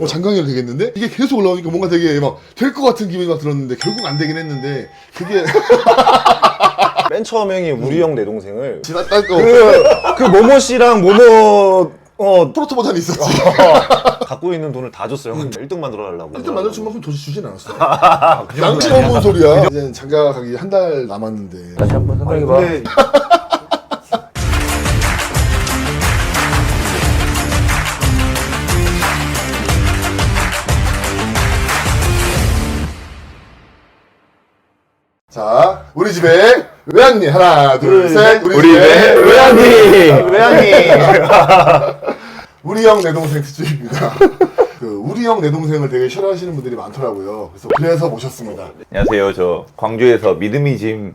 어, 장강이가 되겠는데? 이게 계속 올라오니까 뭔가 되게 막 될 것 같은 기분이 막 들었는데 결국 안 되긴 했는데 그게 맨 처음에 형이 우리 형 내 동생을 지났다 고 그, 그 모모 씨랑 모모 어 프로토 버전이 있었지. 갖고 있는 돈을 다 줬어요. 형 1등 만들어 달라고. 일단 만들어준 만큼 도저히 주진 않았어. 양심 없는 소리야. 이제 장가 가기 한 달 남았는데. 다시 한번 생각해봐. 근데 자, 우리 집에 외양님 하나, 둘, 둘, 셋. 셋. 우리, 집에 외양님. 왜 형이 우리 형 내 동생 특집입니다. 그 우리 형 내 동생을 되게 싫어하시는 분들이 많더라고요. 그래서 그래서 모셨습니다. 안녕하세요. 저 광주에서 믿음이 짐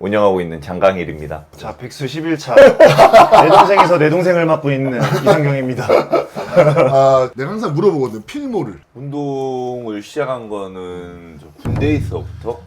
운영하고 있는 장강일입니다. 자 백수 11차 내 동생에서 내 동생을 맡고 있는 이상경입니다. 아, 내가 항상 물어보거든. 필모를. 운동을 시작한 거는 저 군대에서부터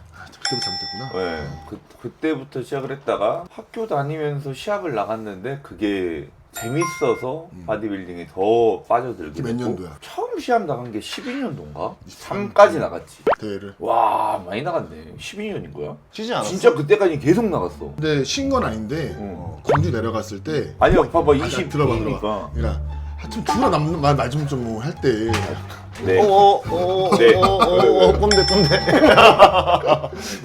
그때부터 잘못했구나. 네, 그, 그때부터 시작을 했다가 학교 다니면서 시합을 나갔는데 그게 재밌어서 바디빌딩에 더 빠져들게 몇 됐고 년도야? 처음 시합 나간 게 12년도인가? 3까지 나갔지 대회를. 와 많이 나갔네 12년인 거야? 쉬지 않았어? 진짜 그때까지 계속 나갔어 근데 쉰 건 아닌데 응. 어, 광주 내려갔을 때 아니야 봐봐 아, 자, 20 들어봐 이니까 들어봐. 그러니까 하여튼 들어 남는 말말좀 좀 할 때. 네. 어어어어어 네. 꼰대 꼰대.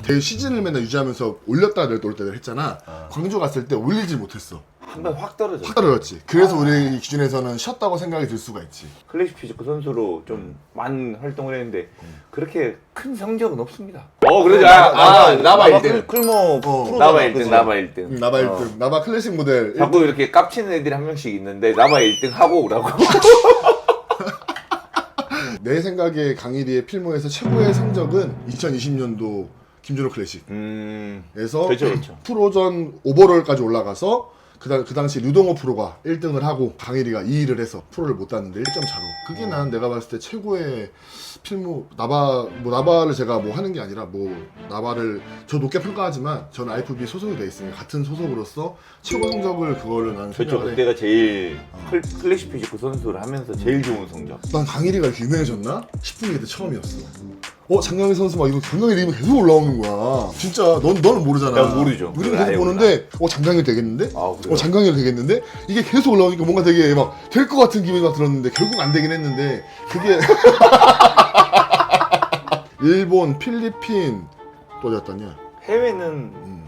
대회 시즌을 맨날 유지하면서 올렸다 내렸다 올렸다 했잖아. 광주 갔을 때 올리질 못했어. 한 번 확 떨어졌어 확 떨어졌지. 그래서 우리 기준에서는 쉬었다고 생각이 들 수가 있지. 클래식 피지크 선수로 좀 많은 활동을 했는데 그렇게 큰 성적은 없습니다. 어 그러지 아, 아 나바 1등. 클모 어. 프로 나바 1등, 나바 1등. 응, 나바 1등. 나바 클래식 모델. 자꾸 이렇게 깝치는 애들이 한 명씩 있는데 나바 1등 하고 오라고. 내 생각에 강일이의 필모에서 최고의 성적은 2020년도 김준호 클래식에서 음, 그렇죠, 그렇죠. 프로전 오버롤까지 올라가서 그, 당, 그 당시 류동호 프로가 1등을 하고 강일이가 2위를 해서 프로를 못 땄는데 1점 차로 그게 난 내가 봤을 때 최고의 필모 나바 뭐 나바를 제가 뭐 하는 게 아니라 뭐 나바를 저 높게 평가하지만 저는 IFB 소속이 돼 있으니 같은 소속으로서 최고 성적을 그거를 난 그렇죠. 해. 그때가 제일 클, 클래식 피지크 선수를 하면서 제일 좋은 성적. 난 강일이가 이렇게 유명해졌나 싶은 게 그때 처음이었어. 어 장강일 선수 막 이거 장강일 이름이 계속 올라오는 거야. 진짜 넌 너는 모르잖아. 난 모르죠. 우리는 아예 계속 보는데 어 장강일 되겠는데? 아, 그래요? 어 장강일 되겠는데? 이게 계속 올라오니까 뭔가 되게 막 될 것 같은 기분이 막 들었는데 결국 안 되긴 했는데 그게 일본, 필리핀 또 어디였다냐? 해외는 음.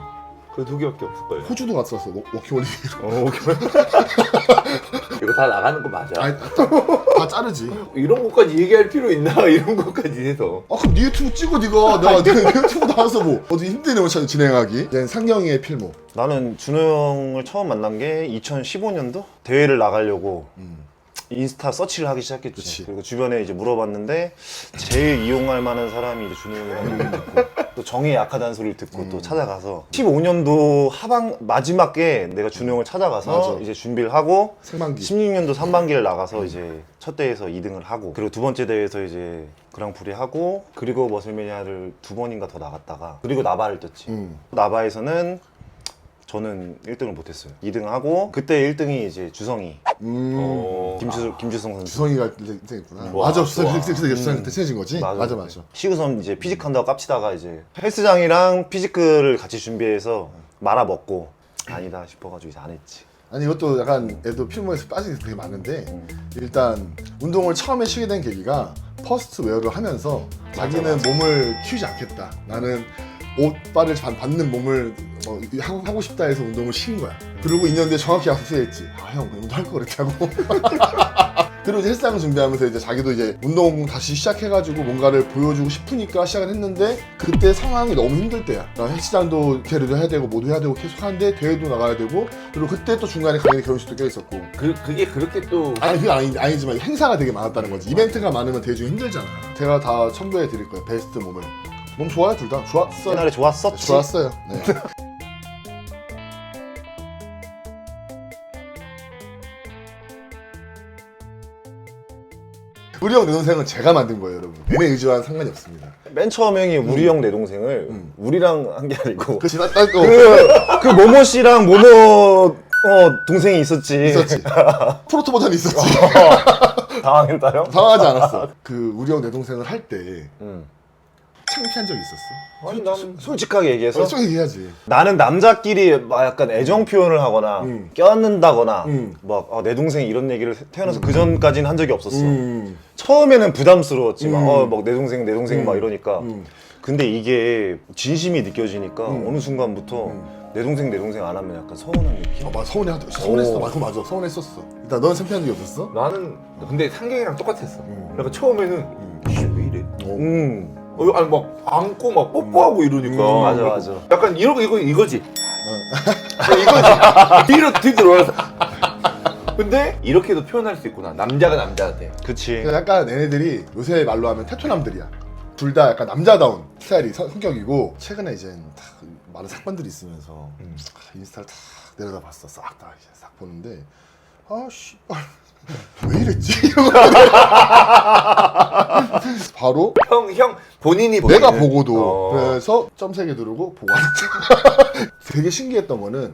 그 두 개밖에 없을 거예요. 호주도 갔었어 워- 워킹홀리데이로. 어, 이거 다 나가는 거 맞아. 아니 다, 다 자르지. 이런 것까지 얘기할 필요 있나? 이런 것까지 해서. 아 그럼 네 유튜브 찍어 네가 내가 내 유튜브 나와서 뭐 어디 힘드네 뭐 진행하기. 이제 상경이의 필모. 나는 준호 형을 처음 만난 게 2015년도 대회를 나가려고 음. 인스타 서치를 하기 시작했지. 그치. 그리고 주변에 이제 물어봤는데 제일 이용할 만한 사람이 이제 준호 형이라는 걸 듣고 또 정의 약하다는 소리를 듣고 음. 또 찾아가서 15년도 하반 마지막에 내가 준호 형을 찾아가서 맞아. 이제 준비를 하고 생만기. 16년도 3반기를 나가서 이제 첫 대회에서 2등을 하고 그리고 두 번째 대회에서 이제 그랑프리 하고 그리고 머슬매니아를 두 번인가 더 나갔다가 그리고 나바를 떴지. 음. 나바에서는 저는 1등을 못했어요. 2등 하고 그때 1등이 이제 주성이 음. 어, 김주 김주성 선수. 주성이가 인생했구나. 와, 맞아, 주성이 와. 그때 그때 주성이 그때 친해진 거지. 맞아. 맞아. 시그섬 이제 피지크 한다고 깝치다가 이제 헬스장이랑 피지크를 같이 준비해서 말아 먹고 아니다 싶어가지고 이제 안 했지. 아니 이것도 약간 애도 필모에서 빠지는 게 되게 많은데 음. 일단 운동을 처음에 쉬게 된 계기가 퍼스트 웨어를 하면서 자기는 몸을 키우지 않겠다. 나는 옷빨을 받- 받는 몸을 어, 하고, 하고 싶다 해서 운동을 쉰 거야. 그리고 2년 뒤에 정확히 약속했지. 아 형 운동할 거 그랬다고. 그리고 이제 헬스장을 준비하면서 이제 자기도 이제 운동 다시 시작해가지고 뭔가를 보여주고 싶으니까 시작을 했는데 그때 상황이 너무 힘들 때야. 헬스장도 대회도 해야 되고 모두 해야 되고 계속 하는데 대회도 나가야 되고 그리고 그때 또 중간에 강연이 결혼식도 껴 있었고 그, 그게 그렇게 또 아니 그게 아니, 아니지만 행사가 되게 많았다는 거지 이벤트가 많으면 대회 중에 힘들잖아 제가 다 첨부해 드릴 거예요 베스트 몸을 몸 좋아요 둘 다 좋았어요 옛날에 좋았었지. 좋았어요 네. 우리 형 내 동생은 제가 만든 거예요 여러분 몸의 의지와는 상관이 없습니다 맨 처음 형이 우리 형 내 동생을 음. 우리랑 한 게 아니고 그 지났다고 그, 그 모모 씨랑 모모 어 동생이 있었지. 있었지. 프로토 버전이 있었지. 당황했다요? 당하지 않았어. 그 우리 형 내 동생을 할때 응. 창피한 적 있었어. 아니 난 솔직하게 얘기해서 솔직히 얘기해야지. 나는 남자끼리 막 약간 애정 표현을 하거나 음. 껴안는다거나 음. 막 아, 내 동생이 이런 얘기를 태어나서 그 전까지는 한 적이 없었어. 음. 처음에는 부담스러웠지 막 음. 어막 내 동생 내 동생 막 음. 이러니까 음. 근데 이게 진심이 느껴지니까 음. 어느 순간부터 음. 내 동생 내 동생 안 하면 약간 서운한 느낌. 어, 맞아. 서운해. 서운했어. 오. 맞아. 맞아. 서운했었어. 일단 넌 창피한 적이 없었어? 나는 근데 상경이랑 똑같았어. 음. 그러니까 처음에는 음. 이씨 왜 이래? 어. 음 어, 아니 막 안고 막 뽀뽀하고 이러니까 음, 맞아 맞아. 약간 이러 이거 이거지. 어, 이거지. 뒤로 뒤돌아서. 근데 이렇게도 표현할 수 있구나. 남자가 남자한테. 그치. 그러니까 약간 얘네들이 요새 말로 하면 테토남들이야. 둘 다 약간 남자다운 스타일이 성- 성격이고 최근에 이제 다 많은 사건들이 있으면서 음. 아, 인스타를 다 내려다봤어. 싹 다 이제 싹 보는데 아 씨발 왜 이랬지? 바로 형 형 본인이 내가 보기에는- 보고도 어. 그래서 점 세 개 누르고 보고 왔죠. 되게 신기했던 거는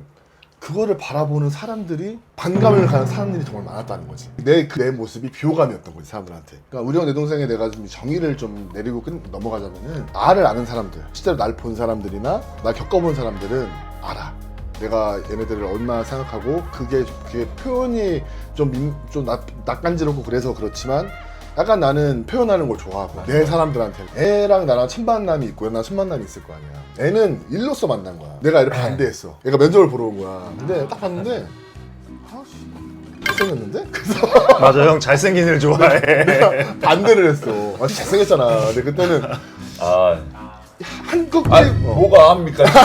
그거를 바라보는 사람들이 반감을 가는 사람들이 정말 많았다는 거지. 내 그 내 모습이 비호감이었던 거지 사람들한테. 그러니까 우리 형 내 동생에 내가 좀 정의를 좀 내리고 끝, 넘어가자면은 나를 아는 사람들, 실제로 날 본 사람들이나 날 겪어본 사람들은 알아. 내가 얘네들을 얼마나 생각하고 그게 그게 표현이 좀, 민, 좀 낯, 낯간지럽고 그래서 그렇지만 약간 나는 표현하는 걸 좋아하고 내 사람들한테 애랑 나랑 첫 만남이 있고 나 첫 만남이 있을 거 아니야. 애는 일로서 만난 거야. 내가 애를 반대했어. 얘가 면접을 보러 온 거야. 근데 딱 봤는데 아씨 잘생겼는데? 그래서 맞아 형 잘생긴 애 좋아해. 반대를 했어. 아 잘생겼잖아. 근데 그때는 아, 한껏 아 어, 뭐가 합니까? 지금?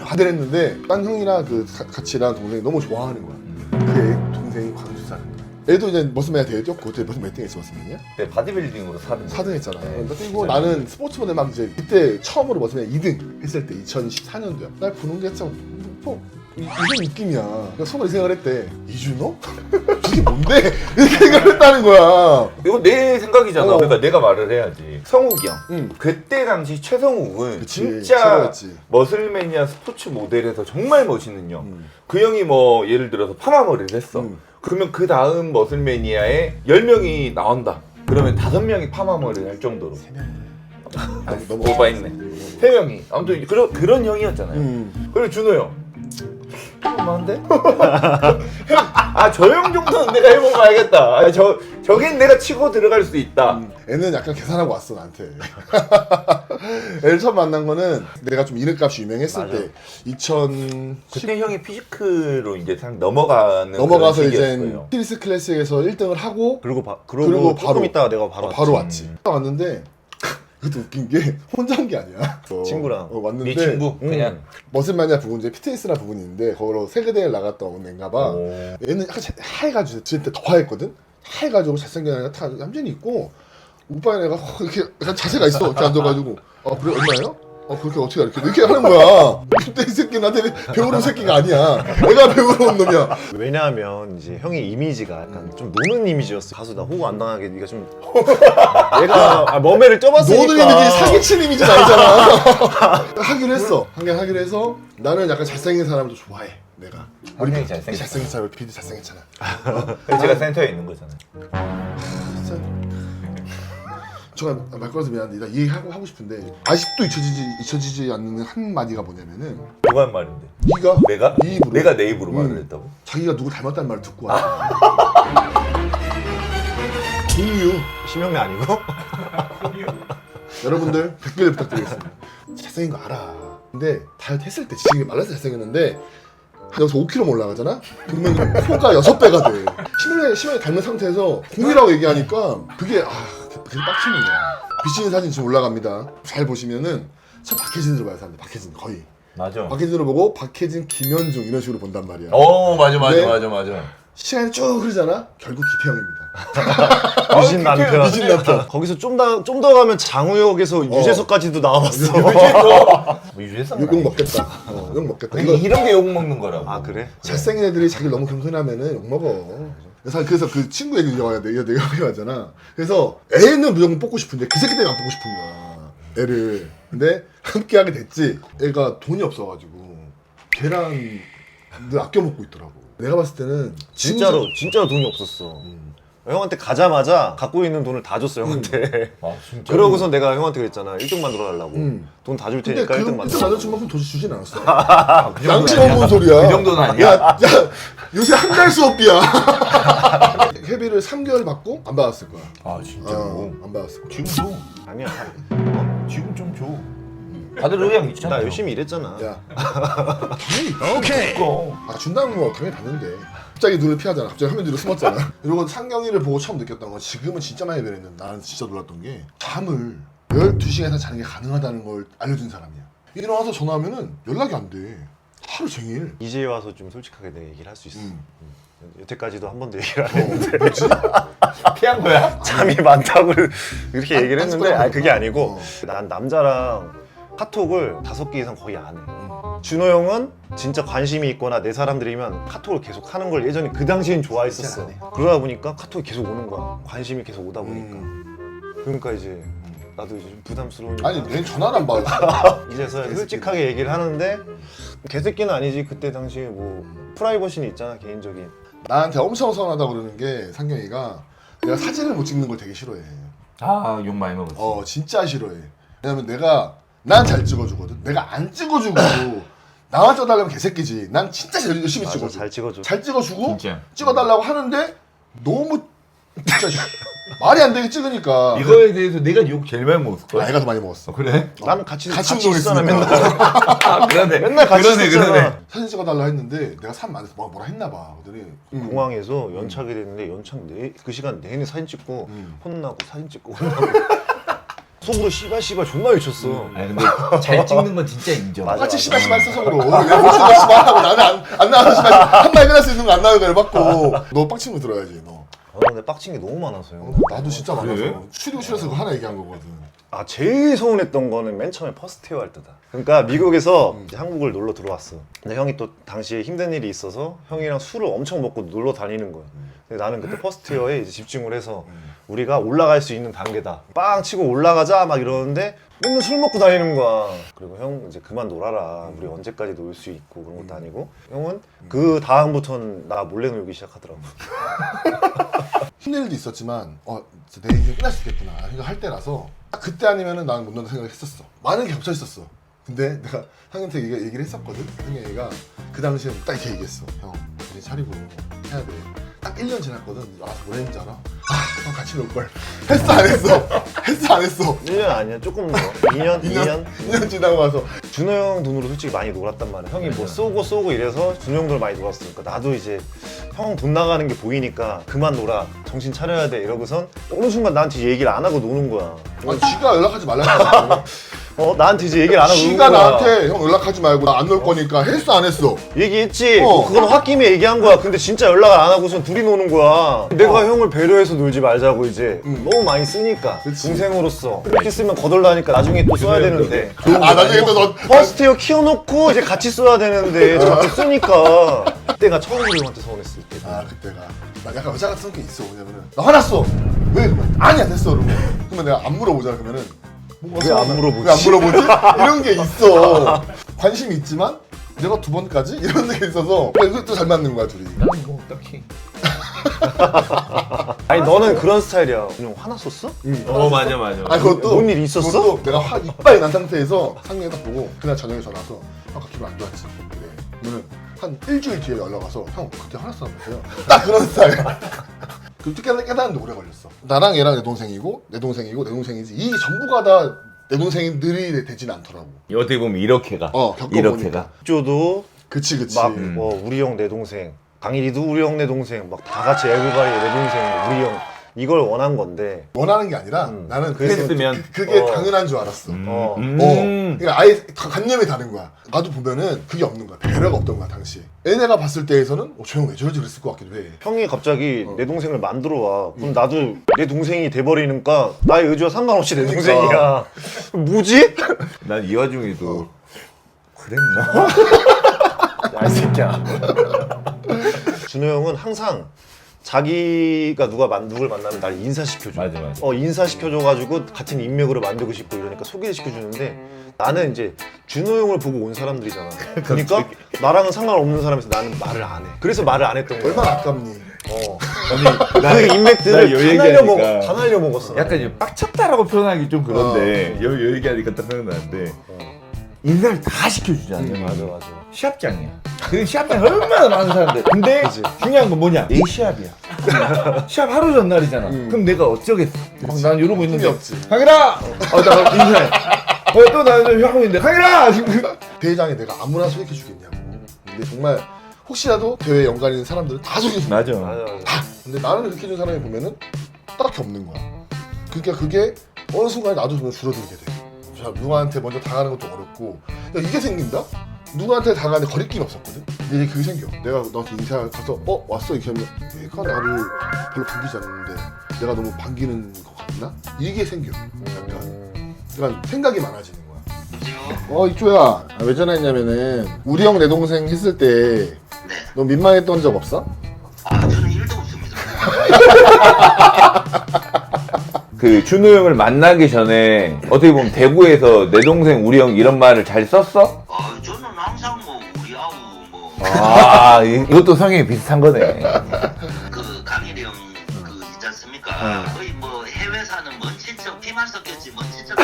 반대를 했는데 딴 형이랑 그 가- 같이 일하는 동생이 너무 좋아하는 거야 그 애 동생이 광주 사는 거야 애도 이제 머스맨이 되죠? 그때 무슨 몇 등 했어 머스맨이야? 네, 바디빌딩으로 사는. 4등 했잖아. 네. 그리고 나는 스포츠본에 막 이제 그때 처음으로 머스맨 2등 했을 때 2014년도야. 날 보는 게 참, 뭐, 이- 이런 느낌이야. 그래서 속으로 이 생각을 했대. 이준호? 저게 뭔데? 이렇게 생각을 했다는 거야. 이거 내 생각이잖아. 어. 그러니까 내가 말을 해야지. 성욱이 형. 응. 그때 당시 최성욱은 그치, 진짜 최고였지. 머슬매니아 스포츠 모델에서 정말 멋있는 형. 음. 그 형이 뭐 예를 들어서 파마머리를 했어. 음. 그러면 그 다음 머슬매니아에 10명이 나온다. 그러면 5명이 파마머리를 할 정도로. 아, 너무 너무 오바했네. 3명이. 아무튼 그런, 그런 형이었잖아요. 음. 그리고 준호 형. 얼마인데? 아, 저 형 정도는 내가 해보고 알겠다. 아, 저, 저긴 내가 치고 들어갈 수 있다. 음. 애는 약간 계산하고 왔어, 나한테. 애를 처음 만난 거는 내가 좀 이름값이 유명했을 맞아. 때 2010, 그때 형이 피지크로 이제 상 넘어가는 넘어가서 그런 이제 시기였어요. 티리스 클래스에서 1등을 하고 그리고 바, 그리고, 그리고 조금 바로- 있다가 내가 바로 어, 바로 왔지. 왔지. 딱 왔는데 그것도 웃긴 게 혼자 온게 아니야. 어, 친구랑. 어, 왔는데 네 친구 음. 그냥 머슬마니아 부분 이제 피트니스나 부분이 있는데 거기로 세계대회를 나갔다 온 애인가 봐. 오. 얘는 약간 자- 하얘가지고 진짜 더 하얘거든. 하얘가지고 잘생긴 애가 다 얌전히 있고 오빠의 애가 어, 이렇게 약간 자세가 있어. 이렇게 앉아가지고 아 그래 얼마예요? 어 그렇게 어떻게 이렇게 이렇게 하는 거야. 그때 이 새끼 나한테 배우러 온 새끼가 아니야. 내가 배우러 온 놈이야. 왜냐하면 이제 형의 이미지가 약간 좀 노는 이미지였어. 가수 나 호구 안 당하게 네가 좀 얘가 아, 머매를 쪄봤으니까. 모든 이미지 사기친 이미지는 아니잖아. 하기로 했어. 한개 하기로 해서 나는 약간 잘생긴 사람도 좋아해. 내가. 우리 형이 피- 잘생겼어. 잘생겼잖아. 우리 잘생겼잖아. 제가 센터에 있는 거잖아요. 제가 말 걸어서 미안한데 나이 얘기하고 하고 싶은데 아직도 잊혀지지 잊혀지지 않는 한 마디가 뭐냐면은 누가 한 말인데? 네가 내가? 네 입으로 내가 내 입으로 음. 말을 했다고? 자기가 누구 닮았다는 말을 듣고 와. 공유 심형래 아니고? 여러분들 댓글 부탁드리겠습니다. 잘생긴 거 알아. 근데 다이어트 했을 때 지금 말라서 잘생겼는데 여기서 5kg 올라가잖아? 그러면 코가 6배가 돼. 심하게 닮은 상태에서 공이라고 얘기하니까 그게, 아, 그게 빡치는 거야. 비치는 사진 지금 올라갑니다. 잘 보시면은 참 박혜진으로 봐요, 사람들. 박혜진, 거의. 맞아. 박혜진으로 보고 박혜진, 김현중 이런 식으로 본단 말이야. 어 맞아 맞아 네. 맞아 맞아. 시간이 쭉 흐르잖아? 결국 기태형입니다. 유진 남편. 유진 남편. 거기서 좀더좀더 가면 장우혁에서 유재석까지도 나와봤어. 뭐 유재석 욕, 욕 먹겠다. 어, 욕 먹겠다. 이거 이런 게 욕 먹는 거라고. 아 그래? 잘생긴 애들이 자기를 너무 겸손하면은 욕 먹어. 그래서, 그래서 그 친구 얘기 돼. 이거 내가 하잖아. 그래서 애는 무조건 뽑고 싶은데 그 새끼 때문에 안 뽑고 싶은 거야. 애를. 근데 함께 하게 됐지. 애가 돈이 없어가지고 걔랑 늘 아껴 먹고 있더라고. 내가 봤을 때는 진짜로 진짜 로 돈이 없었어. 음. 형한테 가자마자 갖고 있는 돈을 다 줬어 형한테. 아 진짜. 그러고서 내가 형한테 그랬잖아. 1등 만들어 달라고. 음. 돈 다 줄 근데 테니까 그 1등 1등 만들어. 맞아준 만큼 돈 주진 않았어. 아, 그 정도는 양심 아니야? 없는 소리야. 그 정도는 아니야? 야, 야 요새 한 달 수업비야. 회비를 3개월 받고 안 받았을 거야. 아 진짜로. 어, 안 받았을 거야. 지금 줘. 아니야. 지금 좀 줘. 다들 의향 있잖아. 나 열심히 일했잖아. 야, 오케이. 아 준다는 거 당연히 받는데. 갑자기 눈을 피하잖아. 갑자기 화면 뒤로 숨었잖아. 이러고 상경이를 보고 처음 느꼈던 건 지금은 진짜 많이 변했는데 나는 진짜 놀랐던 게 잠을 12시간 이상 자는 게 가능하다는 걸 알려준 사람이야. 일어나서 전화하면은 연락이 안 돼. 하루 종일. 이제 와서 좀 솔직하게 내 얘기를 할 수 있어. 음. 여태까지도 한 번도 얘기를 안 했는데 뭐지? 피한 거야? 잠이 많다고 이렇게 안- 얘기를 안 했는데 아니 그게. 아니고 어. 난 남자랑 카톡을 다섯 개 이상 거의 안 해. 준호 형은 진짜 관심이 있거나 내 사람들이면 카톡을 계속 하는 걸 예전에 그 당시엔 좋아했었어. 진짜 안. 그러다 보니까 카톡이 계속 오는 거야. 관심이 계속 오다 보니까. 음. 그러니까 이제 나도 이제 좀 부담스러운. 아니 내 전화를 안 받아. 이제서야 솔직하게 얘기를 하는데 개새끼는 아니지 그때 당시에 뭐 프라이버시는 있잖아 개인적인. 나한테 엄청 서운하다 그러는 게 상경이가 내가 사진을 못 찍는 걸 되게 싫어해. 아 욕 많이 먹었어. 어 진짜 싫어해. 왜냐면 내가 난 잘 찍어주거든. 내가 안 찍어주고 나만 찍어달라면 개새끼지. 난 진짜 잘- 열심히 맞아, 찍어줘. 잘 찍어줘. 잘 찍어주고 진짜. 찍어달라고 하는데 너무 진짜 말이 안 되게 찍으니까. 이거에 대해서 내가 욕 제일 많이 먹었을 아, 거야. 애가 더 많이 먹었어. 그래? 나는 같이 같이 같이 있잖아. 맨날. 아 그러네. 맨날 같이 그러네 있었잖아. 그러네. 사진 찍어달라 했는데 내가 산 많아서 뭐- 뭐라 했나 봐. 그랬더니 음. 공항에서 연착이 됐는데 연착 내, 그 시간 내내 사진 찍고 음. 혼나고 사진 찍고 혼나고 속으로 씨발 씨발 존나 외쳤어. 아니 근데 잘 찍는 건 진짜 인정. 맞아. 똑같이 씨발 씨발 했어 속으로. 내가 못 찍어 씨발 하고 나는 안, 안 나와서 씨발 한 마디 끝날 수 있는 거 안 나오는 걸 받고 너 빡친 거 들어야지 너. 아, 근데 빡친 게 너무 많아서요. 나도 진짜 많아서 그래? 스튜디오실에서 그거 하나 얘기한 거거든. 아 제일 서운했던 거는 맨 처음에 퍼스트웨어 할 때다. 그러니까 미국에서 음. 이제 한국을 놀러 들어왔어. 근데 형이 또 당시에 힘든 일이 있어서 형이랑 술을 엄청 먹고 놀러 다니는 거야. 근데 나는 그때 퍼스트웨어에 이제 집중을 해서 음. 우리가 올라갈 수 있는 단계다. 빵 치고 올라가자 막 이러는데 맨날 술 먹고 다니는 거야. 그리고 형 이제 그만 놀아라. 우리 언제까지 놀 수 있고 그런 것도 아니고 형은 그 다음부터는 나 몰래 놀기 시작하더라고. 힘든 일도 있었지만 어, 진짜 내 인생 끝날 수 있겠구나 생각할 때라서 딱 그때 아니면은 나는 못 논다 생각을 했었어. 많은 게 겹쳐 있었어. 근데 내가 상현한테 얘기, 얘기를 했었거든. 상현이가 그 당시에 딱 이렇게 얘기했어. 형 이제 차리고 해야 돼. 딱 1년 지났거든. 와서 뭘 했는지 알아? 아, 형 같이 놀걸. 했어 안 했어? 했어 안 했어? 1년 아니야 조금 더 2년? 2년? 2년 지나고 와서 준호 형 돈으로 솔직히 많이 놀았단 말이야. 형이 뭐 쏘고 쏘고 이래서 준호 형들 많이 놀았으니까 나도 이제 형 돈 나가는 게 보이니까 그만 놀아. 정신 차려야 돼. 이러고선 어느 순간 나한테 얘기를 안 하고 노는 거야. 아, 지가 연락하지 말라고 어 나한테 이제 얘기를 안 하고 거야. 나한테 형 연락하지 말고 나 안 놀 거니까 했어 안 했어? 얘기했지. 어. 뭐 그건 홧김에 얘기한 거야. 근데 진짜 연락을 안 하고선 둘이 노는 거야. 내가 형을 배려해서 놀지 말자고 이제 음. 너무 많이 쓰니까 그치. 동생으로서 이렇게 쓰면 거덜나니까 나중에 또 써야 되는데. 아 나중에 또너 퍼스트웨어 키워놓고 이제 같이 써야 되는데 자꾸 쓰니까 그때가 처음으로 형한테 서운했을 때 아 그때가 나 약간 여자 같은 게 있어 왜냐면은 나 화났어 왜 그러면 아니야 됐어 그러면 그러면 내가 안 물어보잖아 그러면은 왜안 서운해. 물어보지? 왜 안 물어보지 이런 게 있어 관심이 있지만 내가 두 번까지 이런 게 있어서 이것도 잘 맞는 거야 둘이 나는 뭐 딱히. 아니 너는 그런 스타일이야 그냥 화났었어? 어 맞아 맞아. 아 그것도 뭔 일 있었어? 그것도 내가 화 이빨 난 상태에서 상민이 딱 보고 그날 저녁에 전화 와서 형 기분 안 좋았지 그래 그러면 한 일주일 뒤에 연락 와서 형 그때 화났었다면서요. 딱 그런 스타일. 그 깨달, 깨달는데 오래 걸렸어. 나랑 얘랑 내 동생이고 내 동생이고 내 동생이지. 이 전부가 다 내 동생들이 되진 않더라고. 어떻게 보면 이렇게가. 어, 겪어보니까. 이렇게가. 쪼도 그치 그치. 막 음. 뭐 우리 형 내 동생. 강일이도 우리 형 내 동생. 막 다 같이 에브바리 내 동생. 우리 형 이걸 원한 건데 원하는 게 아니라 음. 나는 그랬으면- 그, 그, 게 어. 당연한 줄 알았어 어. 음. 어, 그러니까 아예 가- 관념이 다른 거야. 나도 보면은 그게 없는 거야. 배려가 없던 거야 당시에. 얘네가 봤을 때에서는 어, 저형 왜 저러지 그랬을 것 같기도 해. 형이 갑자기 어. 내 동생을 만들어 와 그럼 나도 내 동생이 돼버리니까 나의 의지와 상관없이 내 그러니까. 동생이야 뭐지? 난 이 와중에도 어. 그랬나? 야이 새끼야 준호 형은 항상 자기가 누가 만 누굴 만나면 날 인사시켜줘. 맞아, 맞아. 어 인사시켜줘가지고 같은 인맥으로 만들고 싶고 이러니까 소개시켜주는데 나는 이제 준호 형을 보고 온 사람들이잖아. 그러니까 나랑은 상관없는 사람에서 나는 말을 안 해. 그래서 말을 안 했던 거야. 얼마나 아깝니? 어. 아니, 그 인맥들을 나다요 날려 먹어. 얘기하니까 다 날려 먹었어. 약간 이제 빡쳤다라고 표현하기 좀 그런데 여, 여 얘기하니까 딱 생각나는데 인사를 다 시켜주잖아요. 맞아 맞아. 시합장이야. 그 시합장 얼마나 많은 사람들. 근데 그치. 중요한 건 뭐냐? 내 시합이야. 시합 하루 전날이잖아. 그럼 내가 어쩌겠어? 막 난 이러고 있는데. 없지. 강일아! 어, 나 인사해. 어, 또 나는 하고 있는데. 강일아! 대회장에 내가 아무나 소개해 주겠냐고. 근데 정말 혹시라도 대회 연관 있는 사람들은 다 소개해 줘. 맞아. 맞아 맞아. 근데 나는 이렇게 해준 사람이 보면은 딱히 없는 거야. 그러니까 그게 어느 순간에 나도 좀 줄어들게 돼. 자, 누구한테 먼저 다가가는 것도 어렵고 야, 이게 생긴다? 누구한테 다가가는데 거리낌이 없었거든? 근데 이제 그게 생겨. 내가 너한테 인사 가서 어? 왔어? 이렇게 하면 얘가 나를 별로 반기지 않는데 내가 너무 반기는 것 같나? 이게 생겨. 약간. 그러니까 생각이 많아지는 거야. 어 이쪽야 아, 왜 전화했냐면은 우리 형 내 동생 했을 때 너 민망했던 적 없어? 아 저는 일도 없습니다. 그 준호 형을 만나기 전에 어떻게 보면 대구에서 내 동생 우리 형 이런 말을 잘 썼어? 아 저는 항상 뭐 우리 아우 뭐그아 이- 이것도 성향이 비슷한 거네. 강일이 형 그 있지 않습니까? 어. 거의 뭐 해외 사는 먼 친척 피만 섞였지 먼 친척.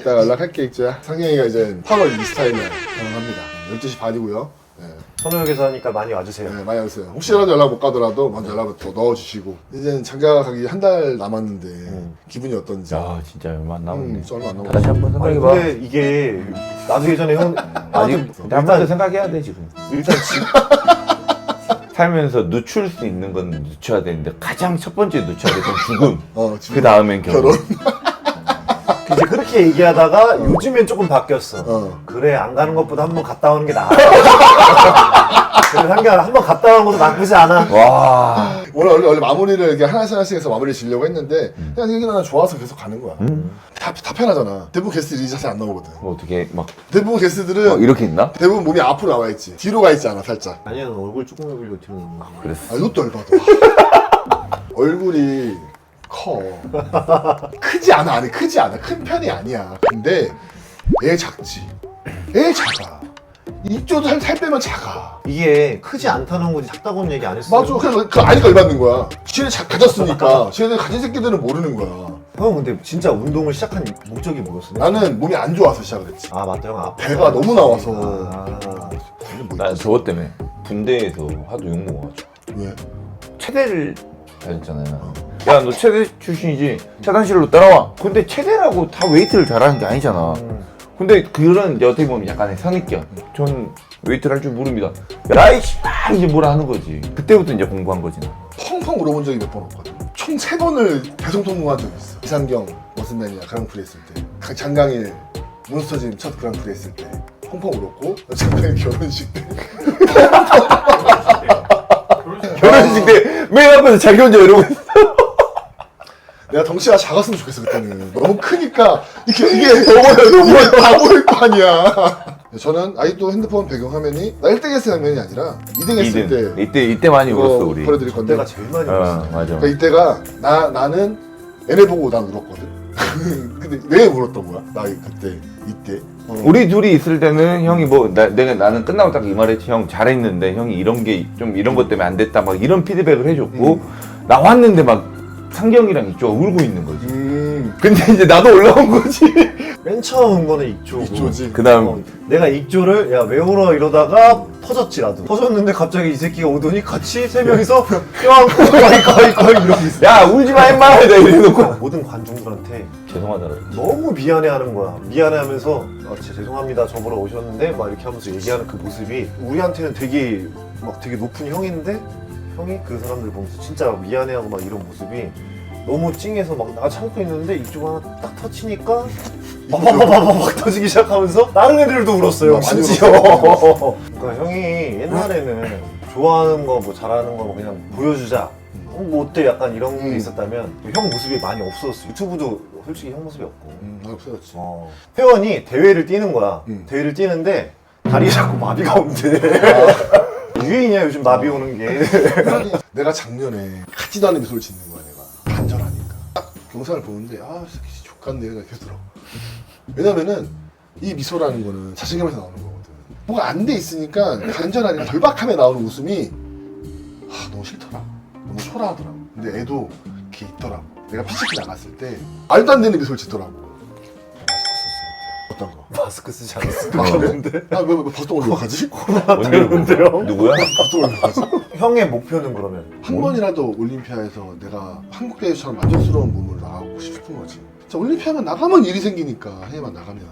이따 연락할게 있죠. 상영이가 이제 8월 24일에 방송합니다. 12시 반이고요. 네, 선호역에서 하니까 많이 와주세요. 네, 많이 오세요. 혹시라도 연락 못 가더라도 먼저 연락을 더 넣어주시고 이제는 장가 가기 한 달 남았는데 기분이 어떤지. 야 진짜 얼마 안 남았네. 음, 진짜 얼마 안 남았어. 다시 한번 아니 생각해봐. 근데 이게 나도 예전에 형 아니 나한테 한번 더 생각해야 돼 지금. 일단 지, 살면서 늦출 수 있는 건 늦춰야 되는데 가장 첫 번째 늦춰야 될 건 죽음. 어, 지금 그 다음엔 결혼. 결혼. 이제 그렇게 얘기하다가 요즘엔 조금 바뀌었어. 어. 그래 안 가는 것보다 한 번 갔다 오는 게 나아. 그래 한번 한번 갔다 오는 것도 나쁘지 않아. 와. 원래 원래, 원래 마무리를 이렇게 하나씩 하나씩 해서 마무리 지려고 했는데 그냥 이게 나는 좋아서 계속 가는 거야. 다, 다 편하잖아. 대부분 게스트들이 자세히 안 나오거든. 뭐 어떻게 막 대부분 게스트들은 어, 이렇게 있나? 대부분 몸이 앞으로 나와 있지. 뒤로 가 있지 않아 살짝. 아니야 너 얼굴 조금 해보려고 뒤로 있는 거. 그랬어. 아 이것도 열받아 얼굴이 커. 크지 않아 아니 크지 않아. 큰 편이 아니야. 근데 애 작지. 애 작아. 입조도 살, 살 빼면 작아. 이게 크지 않다는 거지 작다고는 얘기 안 했어. 맞아. 그래서 그 아니까 열받는 거야. 쟤네 작 가졌으니까. 쟤네 가진 새끼들은 모르는 거야. 형 근데 진짜 운동을 시작한 목적이 뭐였어? 나는 몸이 안 좋아서 시작을 했지. 아 맞다. 형 앞에 배가 너무 나와서. 아, 뭐난 저것 때문에 군대에서 하도 욕 먹어가지고. 왜? 체대를 다녔잖아요. 야 너 체대 출신이지? 차단실로 따라와. 근데 체대라고 다 웨이트를 잘하는 게 아니잖아. 음. 근데 그런 이제 어떻게 보면 약간의 선입견. 전 웨이트를 할 줄 모릅니다. 야이씨 이제 뭐라 하는 거지. 그때부터 이제 공부한 거지. 나. 펑펑 울어본 적이 몇 번 없거든 총 세 번을 대성통곡한 적이 있어 이상경 머슴맨이야 그랑프리 했을 때 강- 장강일 몬스터짐 첫 그랑프리 했을 때 펑펑 울었고 장강일 결혼식 때 결혼식 때 맨 앞에서 자기 혼자 이러고 있어. 내가 덩치가 작았으면 좋겠어 그때는. 너무 크니까. 이렇게 이게 너무 다 보일 거 아니야. 저는 아직도 핸드폰 배경화면이 나 1등 했을 화면이 아니라 2등 했을 2등. 때 이때 이때 많이 울었어 그거 우리. 보여드릴 건데. 내가 제일 많이 어 울었어. 맞아. 그러니까 이때가 나 나는 얘네 보고 난 울었거든. 근데 왜 울었던 거야? 나 그때 이때? 어. 우리 둘이 있을 때는 형이 뭐 나, 내가 나는 끝나고 딱 이 말했지. 형 잘했는데 형이 이런 게 좀 이런 것 때문에 안 됐다. 막 이런 피드백을 해줬고 나왔는데 막 상경이랑 이쪽 울고 있는 거지. 음 근데 이제 나도 올라온 거지. 맨 처음 온 거는 익조고. 그다음 어, 내가 익조를 야 왜 울어 이러다가 터졌지 나도. 터졌는데 갑자기 이 새끼가 오더니 같이 세 명이서 껴안고 거의 거의 거의 이러고 있어. 야 울지 마 임마 내가 이래놓고 모든 관중들한테 죄송하다. 너무 미안해하는 거야. 미안해하면서 아, 진짜 죄송합니다. 저 보러 오셨는데 막 이렇게 하면서 얘기하는 그 모습이 우리한테는 되게 막 되게 높은 형인데 형이 그 사람들 보면서 진짜 미안해하고 막 이런 모습이 너무 찡해서 막 나 참고 있는데 이쪽 하나 딱 터치니까 바바바바바 막 터지기 시작하면서 다른 애들도 울었어요. 많이 심지어. 그러니까 형이 옛날에는 좋아하는 거 뭐 잘하는 거 뭐 그냥 보여주자. 어, 뭐 어때 약간 이런 게 음. 있었다면 형 모습이 많이 없었어. 유튜브도 솔직히 형 모습이 없고. 음, 나 없어졌지 어. 회원이 대회를 뛰는 거야. 음. 대회를 뛰는데 다리 자꾸 마비가 온대. 유행이야 요즘 나비 오는 게. 내가 작년에 같지도 않은 미소를 짓는 거야 내가. 간절하니까. 딱 영상을 보는데 아 새끼 족같네 내가 계속 들어 왜냐면은 이 미소라는 거는 자신감에서 나오는 거거든. 뭐가 안 돼 있으니까 간절하니까 절박함에 나오는 웃음이 아 너무 싫더라. 너무 초라하더라고 근데 애도 이렇게 있더라고. 내가 피치키 나갔을 때 말도 안 되는 미소를 짓더라고 어떤 거? 마스크 쓰지 않았어. 아? 아왜 왜 버스통 올려가지? 뭔데요? 누구야? 버스통 올려가지? 형의 목표는 그러면 한 번이라도 올림피아에서 내가 한국 대회처럼 만족스러운 몸을 나가고 싶은 거지. 자, 올림피아만 나가면 일이 생기니까 해외만 나가면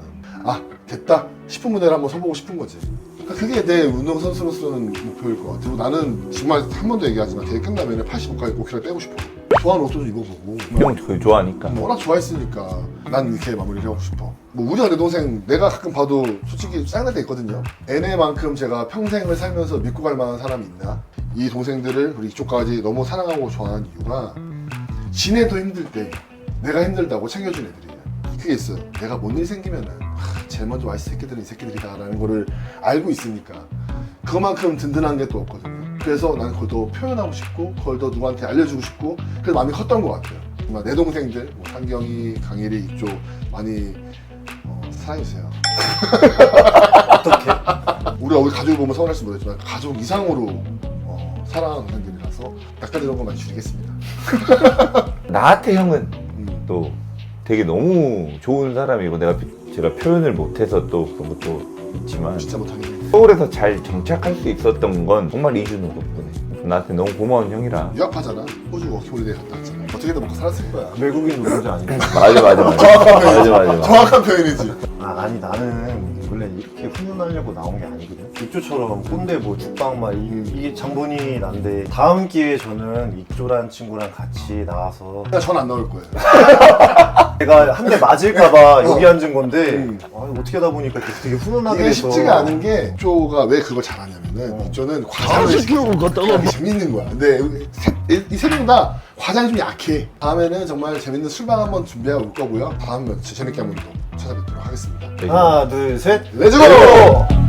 아 됐다 싶은 무대를 한번 서보고 싶은 거지. 그러니까 그게 내 운동 선수로서는 목표일 것 같아. 그리고 나는 정말 한 번도 얘기하지만 대회 끝나면 85까지 5kg 빼고 싶어. 좋아하는 옷도 좀 입어보고. 형 그거 좋아하니까. 워낙 좋아했으니까 난 이렇게 마무리를 하고 싶어. 뭐 우리가 내 동생 내가 가끔 봐도 솔직히 짜증날 때 있거든요. 애네만큼 제가 평생을 살면서 믿고 갈 만한 사람이 있나? 이 동생들을 우리 이쪽까지 너무 사랑하고 좋아하는 이유가 지네도 힘들 때 내가 힘들다고 챙겨준 애들이에요. 그게 있어요. 내가 뭔 일 생기면은 하, 제일 먼저 와이 새끼들은 이 새끼들이다 라는 거를 알고 있으니까 그만큼 든든한 게 또 없거든요. 그래서 난 그걸 더 표현하고 싶고 그걸 더 누구한테 알려주고 싶고 그래서 마음이 컸던 것 같아요. 내 동생들, 뭐 상경이, 강일이 이쪽 많이 어, 사랑해주세요. 어떻게? 우리가 우리 가족을 보면 서운할지 모르겠지만 가족 이상으로 어, 사랑하는 동생들이라서 약간 이런 거 많이 줄이겠습니다. 나한테 형은 음. 또 되게 너무 좋은 사람이고 내가 제가 표현을 못해서 또 그런 것도 있지만 진짜 못하겠네. 서울에서 잘 정착할 수 있었던 건 정말 이준호 덕분에 나한테 너무 고마운 형이라 유학파잖아. 호주 워킹홀리데이 갔다 왔잖아. 어떻게든 먹고 살았을 거야. 외국인 노동자 아니야? 맞아 맞아 맞아 정확한 맞아 표현이지. 맞아 맞아 정확한 표현이지. 아 아니 나는 원래 이렇게 훈훈하려고 나온 게 아니거든 입조처럼 꼰대 뭐 죽방 막 이, 이게 장본이 난데 다음 기회에 저는 입조란 친구랑 같이 나와서 그냥 전안 나올 거예요. 내가 한 대 맞을까봐 여기 앉은 건데 음. 아, 어떻게 하다 보니까 이렇게 되게 훈훈하게 이게 돼서 쉽지가 않은 게 쪼가 왜 그걸 잘하냐면은 이쪼는 과장을 시키는 재밌는 거야. 근데 이세명다 과장이 좀 약해. 다음에는 정말 재밌는 술방 한번 준비하고 올 거고요. 다음 며칠 재밌게 한번 또 찾아뵙도록 하겠습니다. 하나 둘셋 렛츠고!